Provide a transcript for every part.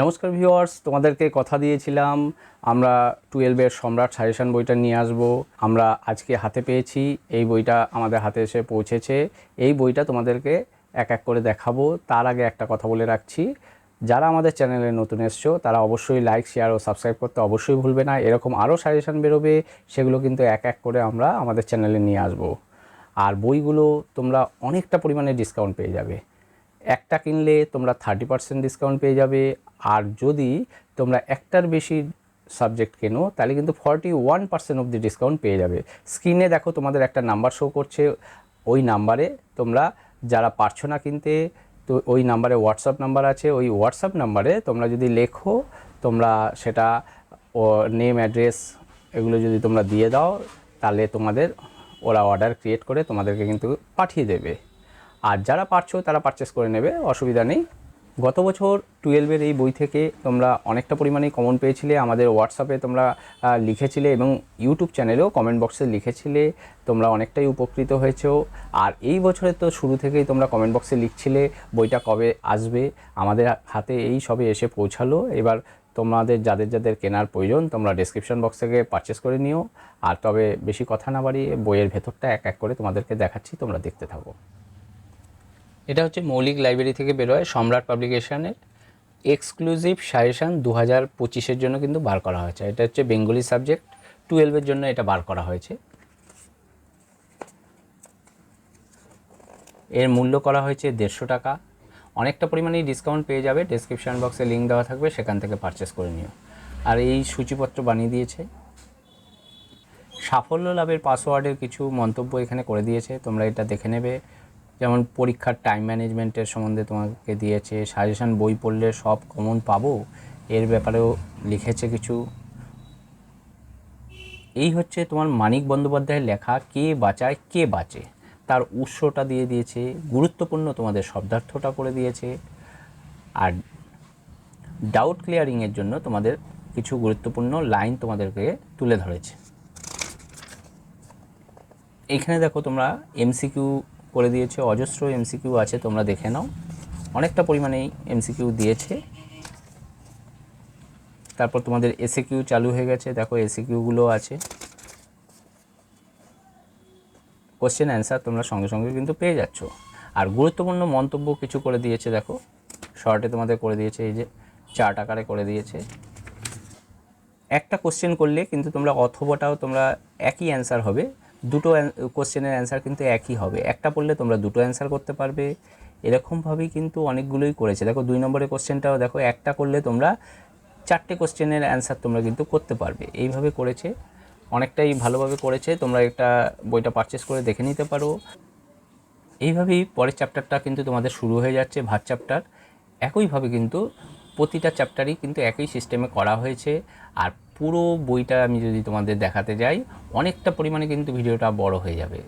নমস্কার ভিউয়ার্স, তোমাদেরকে কথা দিয়েছিলাম, আমরা টুয়েলভের সম্রাট সাজেশন বইটা নিয়ে আসব। আমরা আজকে হাতে পেয়েছি, এই বইটা আমাদের হাতে এসে পৌঁছেছে। এই বইটা তোমাদেরকে এক এক করে দেখাবো। তার আগে একটা কথা বলে রাখছি, যারা আমাদের চ্যানেলে নতুন এসছো, তারা অবশ্যই লাইক, শেয়ার ও সাবস্ক্রাইব করতে অবশ্যই ভুলবে না। এরকম আরও সাজেশান বেরোবে, সেগুলো কিন্তু এক এক করে আমরা আমাদের চ্যানেলে নিয়ে আসব। আর বইগুলো তোমরা অনেকটা পরিমাণে ডিসকাউন্ট পেয়ে যাবে। একটা কিনলে তোমরা থার্টি পার্সেন্ট ডিসকাউন্ট পেয়ে যাবে। আর যদি তোমরা একটার বেশি সাবজেক্ট কেনো, তাহলে কিন্তু ফর্টি ওয়ান পার্সেন্ট অবধি ডিসকাউন্ট পেয়ে যাবে। স্ক্রিনে দেখো তোমাদের একটা নাম্বার শো করছে। ওই নাম্বারে তোমরা যারা পারছ না কিনতে, তো ওই নাম্বারে হোয়াটসঅ্যাপ নাম্বার আছে। ওই হোয়াটসঅ্যাপ নাম্বারে তোমরা যদি লেখো, তোমরা সেটা নেম অ্যাড্রেস এগুলো যদি তোমরা দিয়ে দাও, তাহলে তোমাদের ওরা অর্ডার ক্রিয়েট করে তোমাদেরকে কিন্তু পাঠিয়ে দেবে। আর যারা পারছ, তারা পারচেস করে নেবে, অসুবিধা নেই। গত বছর টুয়েলভের এই বই থেকে তোমরা অনেকটা পরিমাণেই কমন পেয়েছিলে। আমাদের হোয়াটসঅ্যাপে তোমরা লিখেছিলে এবং ইউটিউব চ্যানেলেও কমেন্ট বক্সে লিখেছিলে। তোমরা অনেকটাই উপকৃত হয়েছো। আর এই বছরে তো শুরু থেকেই তোমরা কমেন্ট বক্সে লিখছিলে বইটা কবে আসবে। আমাদের হাতে এই সবে এসে পৌঁছালো। এবার তোমাদের, যাদের যাদের কেনার প্রয়োজন, তোমরা ডেসক্রিপশন বক্স থেকে পারচেস করে নিও। আর তবে বেশি কথা না বাড়িয়ে বইয়ের ভেতরটা এক এক করে তোমাদেরকে দেখাচ্ছি, তোমরা দেখতে থাকো। এটা হচ্ছে মৌলিক লাইব্রেরি থেকে বেরোয় সম্রাট পাবলিকেশনের এক্সক্লুসিভ সাজেশান দু হাজার পঁচিশের জন্য কিন্তু বার করা হয়েছে। এটা হচ্ছে বেঙ্গলি সাবজেক্ট টুয়েলভের জন্য এটা বার করা হয়েছে। এর মূল্য করা হয়েছে দেড়শো টাকা। অনেকটা পরিমাণেই ডিসকাউন্ট পেয়ে যাবে ডেসক্রিপশন বক্সে লিঙ্ক দেওয়া থাকবে, সেখান থেকে পারচেস করে নিও। আর এই সূচিপত্র বানিয়ে দিয়েছে। সাফল্য লাভের পাসওয়ার্ডের কিছু মন্তব্য এখানে করে দিয়েছে, তোমরা এটা দেখে নেবে। যেমন পরীক্ষার টাইম ম্যানেজমেন্টের সম্বন্ধে তোমাকে দিয়েছে সাজেশন বই পড়লে সব কমন পাবো, এর ব্যাপারেও লিখেছে কিছু। এই হচ্ছে তোমার মানিক বন্দ্যোপাধ্যায়ের লেখা, কে বাঁচায়, কে বাঁচে। তার উৎসটা দিয়ে দিয়েছে, গুরুত্বপূর্ণ তোমাদের শব্দার্থটা করে দিয়েছে। আর ডাউট ক্লিয়ারিংয়ের জন্য তোমাদের কিছু গুরুত্বপূর্ণ লাইন তোমাদেরকে তুলে ধরেছে। এখানে দেখো তোমরা এমসিকিউ করে দিয়েছে। অজস্র এমসিকিউ আছে, তোমরা দেখে নাও। অনেকটা পরিমাণেই এমসিকিউ দিয়েছে। তারপর তোমাদের এসিকিউ চালু হয়ে গেছে। দেখো এসে কিউগুলো আছে। কোশ্চেন অ্যান্সার তোমরা সঙ্গে সঙ্গে কিন্তু পেয়ে যাচ্ছ। আর গুরুত্বপূর্ণ মন্তব্য কিছু করে দিয়েছে, দেখো। শর্টে তোমাদের করে দিয়েছে, এই যে চার্ট আকারে করে দিয়েছে। একটা কোশ্চেন করলে কিন্তু তোমরা অথবাটাও তোমরা একই অ্যান্সার হবে। দুটো কোশ্চেনের অ্যান্সার কিন্তু একই হবে। একটা পড়লে তোমরা দুটো অ্যান্সার করতে পারবে। এরকমভাবেই কিন্তু অনেকগুলোই করেছে। দেখো, দুই নম্বরের কোশ্চেনটাও দেখো, একটা করলে তোমরা চারটে কোশ্চেনের অ্যান্সার তোমরা কিন্তু করতে পারবে। এইভাবে করেছে। অনেকটাই ভালোভাবে করেছে। তোমরা একটা বইটা পারচেস করে দেখে নিতে পারো। এইভাবেই পরের চ্যাপ্টারটা কিন্তু তোমাদের শুরু হয়ে যাচ্ছে, ভাত চ্যাপ্টার একইভাবে কিন্তু প্রতিটা চ্যাপ্টারই কিন্তু একই সিস্টেমে করা হয়েছে। আর পুরো বইটা আমি যদি তোমাদের দেখাতে যাই, অনেকটা পরিমাণে কিন্তু ভিডিওটা বড় হয়ে যাবে।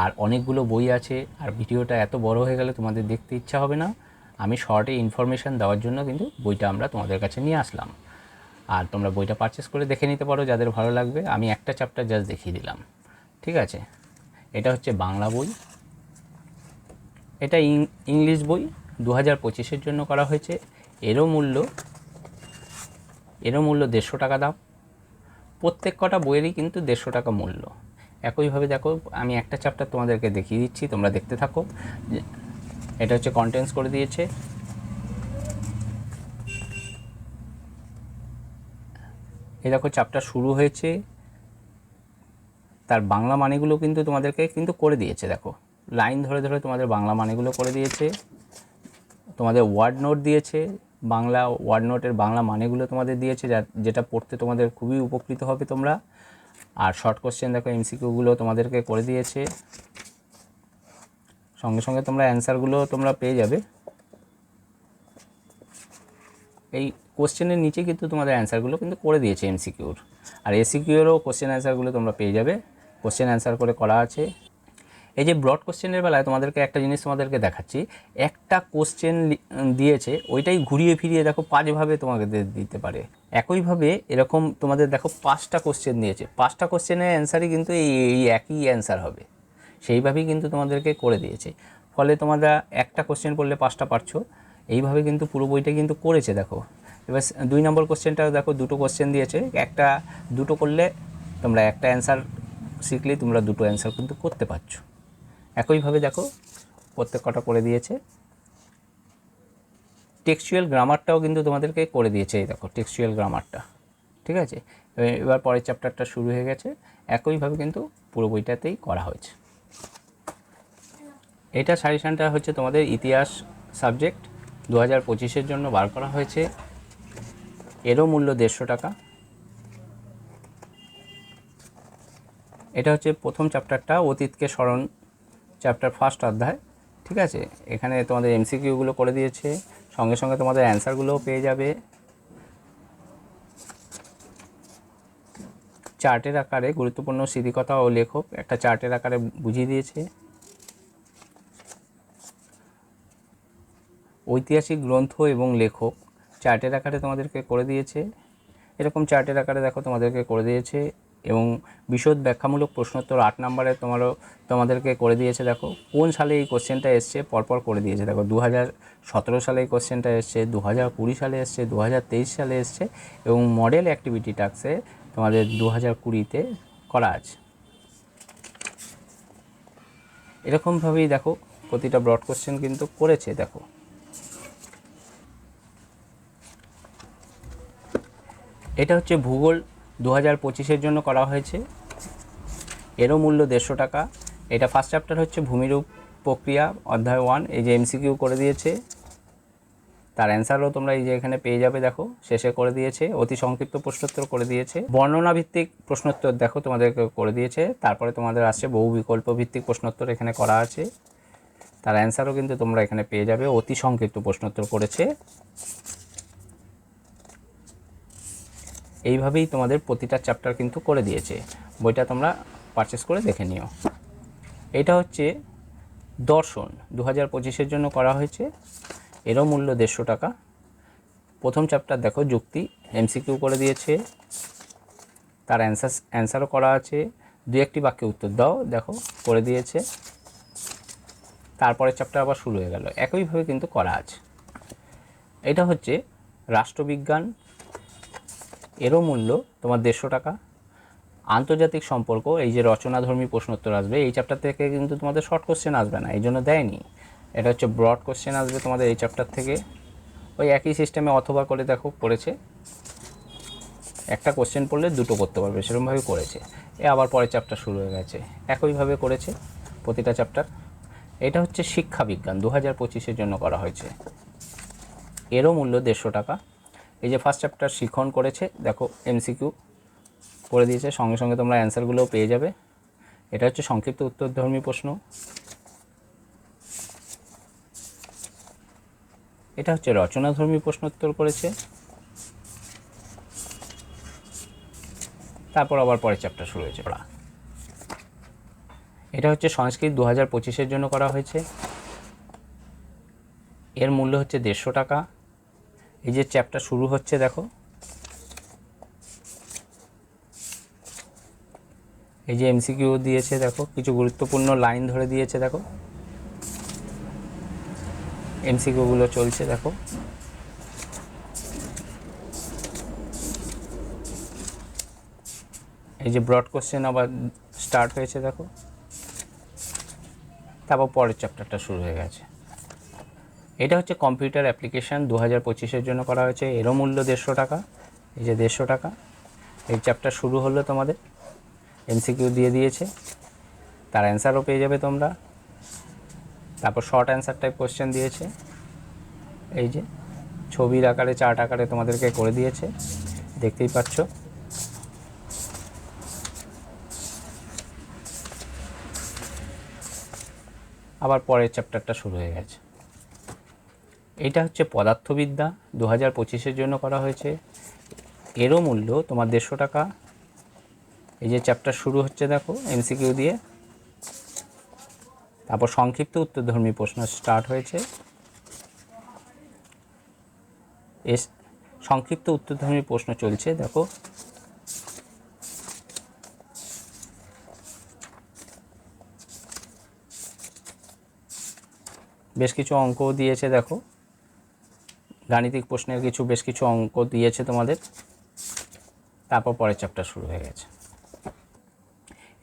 আর অনেকগুলো বই আছে, আর ভিডিওটা এত বড় হয়ে গেলে তোমাদের দেখতে ইচ্ছা হবে না। আমি শর্টে ইনফরমেশান দেওয়ার জন্য কিন্তু বইটা আমরা তোমাদের কাছে নিয়ে আসলাম। আর তোমরা বইটা পারচেস করে দেখে নিতে পারো যাদের ভালো লাগবে। আমি একটা চ্যাপ্টার জাস্ট দেখিয়ে দিলাম। ঠিক আছে? এটা হচ্ছে বাংলা বই। এটা ইংলিশ বই। দু হাজার পঁচিশের জন্য করা হয়েছে। এরও মূল্য এরও মূল্য দেড়শো টাকা দাম প্রত্যেক কটা বইয়েরই কিন্তু দেড়শো টাকা মূল্য। একইভাবে দেখো, আমি একটা চ্যাপ্টার তোমাদেরকে দেখিয়ে দিচ্ছি, তোমরা দেখতে থাকো। এটা হচ্ছে কন্টেন্টস করে দিয়েছে। এই দেখো চ্যাপ্টার শুরু হয়েছে। তার বাংলা মানেগুলো কিন্তু তোমাদেরকে কিন্তু করে দিয়েছে, দেখো। লাইন ধরে ধরে তোমাদের বাংলা মানেগুলো করে দিয়েছে। তোমাদের ওয়ার্ড নোট দিয়েছে। বাংলা ওয়ার্ড নোটের বাংলা মানেগুলো তোমাদের দিয়েছে, যা- যেটা পড়তে তোমাদের খুবই উপকৃত হবে তোমরা। আর শর্ট কোশ্চেন দেখো এমসিকিউগুলো তোমাদেরকে করে দিয়েছে। সঙ্গে সঙ্গে তোমরা অ্যান্সারগুলো তোমরা পেয়ে যাবে। এই কোশ্চেনের নিচে কিন্তু তোমাদের অ্যান্সারগুলো কিন্তু করে দিয়েছে এমসিকিউর আর এসিকিউরও কোশ্চেন অ্যান্সারগুলো তোমরা পেয়ে যাবে। কোশ্চেন অ্যান্সার করে করা আছে। এই যে ব্রড কোশ্চেনের বেলায় তোমাদেরকে একটা জিনিস তোমাদেরকে দেখাচ্ছি, একটা কোশ্চেন দিয়েছে, ওইটাই ঘুরিয়ে ফিরিয়ে দেখো পাঁচভাবে তোমাকে দিতে পারে। একইভাবে এরকম তোমাদের দেখো পাঁচটা কোশ্চেন দিয়েছে। পাঁচটা কোশ্চেনের অ্যান্সারই কিন্তু এই এই একই অ্যান্সার হবে। সেইভাবেই কিন্তু তোমাদেরকে করে দিয়েছে। ফলে তোমরা একটা কোশ্চেন করলে পাঁচটা পারছ। এইভাবে কিন্তু পুরো বইটা কিন্তু করেছে, দেখো। এবার দুই নম্বর কোশ্চেনটা দেখো, দুটো কোশ্চেন দিয়েছে। একটা, দুটো করলে তোমরা একটা অ্যান্সার শিখলেই তোমরা দুটো অ্যান্সার কিন্তু করতে পারছ। একইভাবে দেখো, প্রত্যেক কটা করে দিয়েছে। টেক্সচুয়াল গ্রামারটাও কিন্তু তোমাদেরকে করে দিয়েছে, এই দেখো টেক্সচুয়াল গ্রামারটা ঠিক আছে? এবার- পরের চ্যাপ্টারটা শুরু হয়ে গেছে, একইভাবে কিন্তু পুরো বইটাতেই করা হয়েছে। এটা সাজেশানটা হচ্ছে তোমাদের ইতিহাস সাবজেক্ট দু হাজার পঁচিশের জন্য বার করা হয়েছে। এরও মূল্য দেড়শো টাকা। এটা হচ্ছে প্রথম চ্যাপ্টারটা অতীতকে স্মরণ চ্যাপ্টার ফার্স্ট অধ্যায়, ঠিক আছে? এখানে তোমাদের এমসিকিউগুলো করে দিয়েছে, সঙ্গে সঙ্গে তোমাদের অ্যান্সারগুলোও পেয়ে যাবে। চার্টের আকারে গুরুত্বপূর্ণ স্মৃতিকথা ও লেখক একটা চার্টের আকারে বুঝিয়ে দিয়েছে। ঐতিহাসিক গ্রন্থ এবং লেখক চার্টের আকারে তোমাদেরকে করে দিয়েছে। এরকম চার্টের আকারে দেখো তোমাদেরকে করে দিয়েছে। এবং বিশদ ব্যাখ্যামূলক প্রশ্নোত্তর আট নম্বরে তোমারও তোমাদেরকে করে দিয়েছে, দেখো। কোন সালে এই কোশ্চেনটা এসছে? পরপর করে দিয়েছে। দেখো দু হাজার সতেরো সালে এই কোশ্চেনটা এসছে দু হাজার কুড়ি সালে এসছে দু হাজার তেইশ সালে এসছে এবং মডেল অ্যাক্টিভিটি টাক্সে তোমাদের দু হাজার কুড়িতে করা আছে। এরকমভাবেই দেখো, প্রতিটা ব্রড কোশ্চেন কিন্তু করেছে, দেখো। এটা হচ্ছে ভূগোল দু হাজার পঁচিশের জন্য করা হয়েছে। এরও মূল্য দেড়শো টাকা। এটা ফার্স্ট চ্যাপ্টার হচ্ছে ভূমিরূপ প্রক্রিয়া, অধ্যায় ওয়ান এই যে এমসিকিউ করে দিয়েছে। তার অ্যান্সারও তোমরা এই যে এখানে পেয়ে যাবে, দেখো, শেষে করে দিয়েছে, অতি সংক্ষিপ্ত প্রশ্নোত্তর করে দিয়েছে। বর্ণনা ভিত্তিক প্রশ্নোত্তর, দেখো, তোমাদেরকে করে দিয়েছে। তারপরে তোমাদের আসছে বহু বিকল্প ভিত্তিক প্রশ্নোত্তর এখানে করা আছে। তার অ্যান্সারও কিন্তু তোমরা এখানে পেয়ে যাবে। অতি সংক্ষিপ্ত প্রশ্নোত্তর করেছে। এইভাবেই তোমাদের প্রতিটা চ্যাপ্টার কিন্তু করে দিয়েছে। বইটা তোমরা পারচেস করে দেখে নিও। এটা হচ্ছে দর্শন। দু হাজার পঁচিশের জন্য করা হয়েছে। এরও মূল্য দেড়শো টাকা। প্রথম চ্যাপ্টার দেখো, যুক্তি এমসিকিউ করে দিয়েছে। তার অ্যান্সার অ্যান্সারও করা আছে। দু একটি বাক্যে উত্তর দাও, দেখো, করে দিয়েছে। তারপরে চ্যাপ্টার আবার শুরু হয়ে গেল। একইভাবে কিন্তু করা আছে। এটা হচ্ছে রাষ্ট্রবিজ্ঞান এরও মূল্য, তোমার দেড়শো টাকা। আন্তর্জাতিক সম্পর্ক, এই যে রচনাধর্মী প্রশ্নোত্তর আসবে, এই চ্যাপ্টার থেকে কিন্তু তোমাদের শর্ট কোশ্চেন আসবে না, এই জন্য দেয়নি। এটা হচ্ছে ব্রড কোশ্চেন আসবে তোমাদের এই চ্যাপ্টার থেকে। ওই একই সিস্টেমে অথবা করে দেখো করেছে একটা কোশ্চেন পড়লে দুটো করতে পারবে সেরকমভাবে করেছে। এ আবার পরের চ্যাপ্টার শুরু হয়ে গেছে। একইভাবে করেছে প্রতিটা চ্যাপ্টার এটা হচ্ছে শিক্ষা বিজ্ঞান দু হাজার পঁচিশের জন্য করা হয়েছে। এরও মূল্য দেড়শো টাকা। এই যে ফার্স্ট চ্যাপ্টার শিখন করেছে, দেখো এমসিকিউ করে দিয়েছে, সঙ্গে সঙ্গে তোমরা অ্যান্সারগুলোও পেয়ে যাবে। এটা হচ্ছে সংক্ষিপ্ত উত্তরধর্মী প্রশ্ন। এটা হচ্ছে রচনাধর্মী প্রশ্নোত্তর করেছে। তারপর আবার পরের চ্যাপ্টার শুরু হয়েছে, পড়া। এটা হচ্ছে সংস্কৃত দু হাজার পঁচিশের জন্য করা হয়েছে। এর মূল্য হচ্ছে দেড়শো টাকা। এই যে চ্যাপ্টার শুরু হচ্ছে, দেখো। এই যে এমসিকিউ দিয়েছে, দেখো। কিছু গুরুত্বপূর্ণ লাইন ধরে দিয়েছে, দেখো। এমসিকিউগুলো চলছে, দেখো। এই যে ব্রড কোশ্চেন আবার স্টার্ট হয়েছে, দেখো। তারপর পরের চ্যাপ্টারটা শুরু হয়ে গেছে। এটা হচ্ছে কম্পিউটার অ্যাপ্লিকেশান দু হাজার পঁচিশের জন্য করা হয়েছে। এরও মূল্য দেড়শো টাকা, এই যে দেড়শো টাকা। এই চ্যাপ্টার শুরু হলো তোমাদের। এমসিকিউ দিয়ে দিয়েছে। তার অ্যান্সারও পেয়ে যাবে তোমরা। তারপর শর্ট অ্যান্সার টাইপ কোশ্চেন দিয়েছে। এই যে ছবির আকারে চার্ট আকারে তোমাদেরকে করে দিয়েছে। দেখতেই পাচ্ছ। আবার পরের চ্যাপ্টারটা শুরু হয়ে গেছে। এটা হচ্ছে পদার্থবিদ্যা দু হাজার পঁচিশের জন্য করা হয়েছে। এরও মূল্য তোমার দেড়শো টাকা। এই যে চ্যাপ্টার শুরু হচ্ছে দেখো এমসিকিউ দিয়ে। তারপর সংক্ষিপ্ত উত্তরধর্মী প্রশ্ন স্টার্ট হয়েছে। এস, সংক্ষিপ্ত উত্তরধর্মী প্রশ্ন চলছে, দেখো। বেশ কিছু অঙ্কও দিয়েছে, দেখো। গাণিতিক প্রশ্নের কিছু, বেশ কিছু অঙ্ক দিয়েছে তোমাদের। তারপর পরের চ্যাপ্টার শুরু হয়ে গেছে।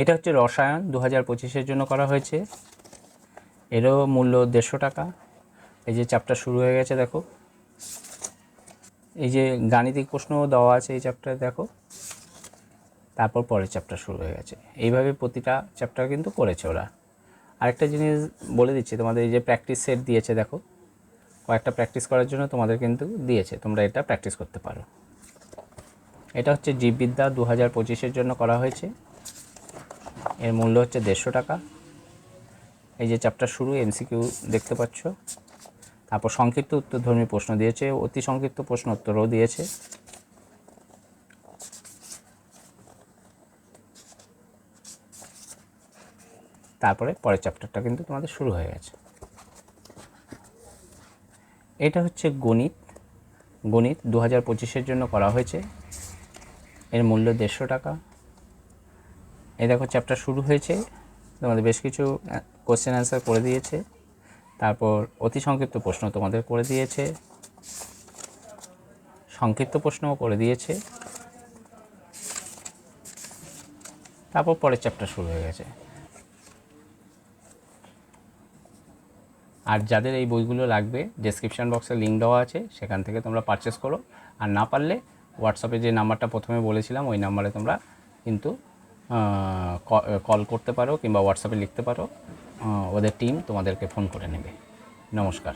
এটা হচ্ছে রসায়ন দু হাজার পঁচিশের জন্য করা হয়েছে। এরও মূল্য দেড়শো টাকা। এই যে চ্যাপ্টার শুরু হয়ে গেছে, দেখো। এই যে গাণিতিক প্রশ্নও দেওয়া আছে এই চ্যাপ্টারে দেখো। তারপর পরের চ্যাপ্টার শুরু হয়ে গেছে। এইভাবে প্রতিটা চ্যাপ্টার কিন্তু করেছে ওরা। আরেকটা জিনিস বলে দিচ্ছি, তোমাদের এই যে প্র্যাকটিস সেট দিয়েছে, দেখো। কয়েকটা প্র্যাকটিস করার জন্য তোমাদের কিন্তু দিয়েছে, তোমরা এটা প্র্যাকটিস করতে পারো। এটা হচ্ছে জীববিদ্যা দু হাজার পঁচিশের জন্য করা হয়েছে। এর মূল্য হচ্ছে দেড়শো টাকা। এই যে চ্যাপ্টার শুরু এমসিকিউ দেখতে পাচ্ছ। তারপর সংক্ষিপ্ত উত্তরধর্মী প্রশ্ন দিয়েছে, অতি সংক্ষিপ্ত প্রশ্ন উত্তরও দিয়েছে। তারপরে পরের চ্যাপ্টারটা কিন্তু তোমাদের শুরু হয়ে গেছে। এটা হচ্ছে গণিত। গণিত দু হাজার পঁচিশের জন্য করা হয়েছে। এর মূল্য দেড়শো টাকা। এই দেখো চ্যাপ্টার শুরু হয়েছে। তোমাদের বেশ কিছু কোশ্চেন অ্যান্সার করে দিয়েছে। তারপর অতি সংক্ষিপ্ত প্রশ্ন তোমাদের করে দিয়েছে। সংক্ষিপ্ত প্রশ্নও করে দিয়েছে। তারপর পরের চ্যাপ্টার শুরু হয়ে গেছে। আর যাদের এই বইগুলো লাগবে ডেসক্রিপশান বক্সে লিঙ্ক দেওয়া আছে, সেখান থেকে তোমরা পারচেস করো। আর না পারলে হোয়াটসঅ্যাপে যে নাম্বারটা প্রথমে বলেছিলাম, ওই নাম্বারে তোমরা কিন্তু কল করতে পারো কিংবা হোয়াটসঅ্যাপে লিখতে পারো। ওদের টিম তোমাদেরকে ফোন করে নেবে। নমস্কার।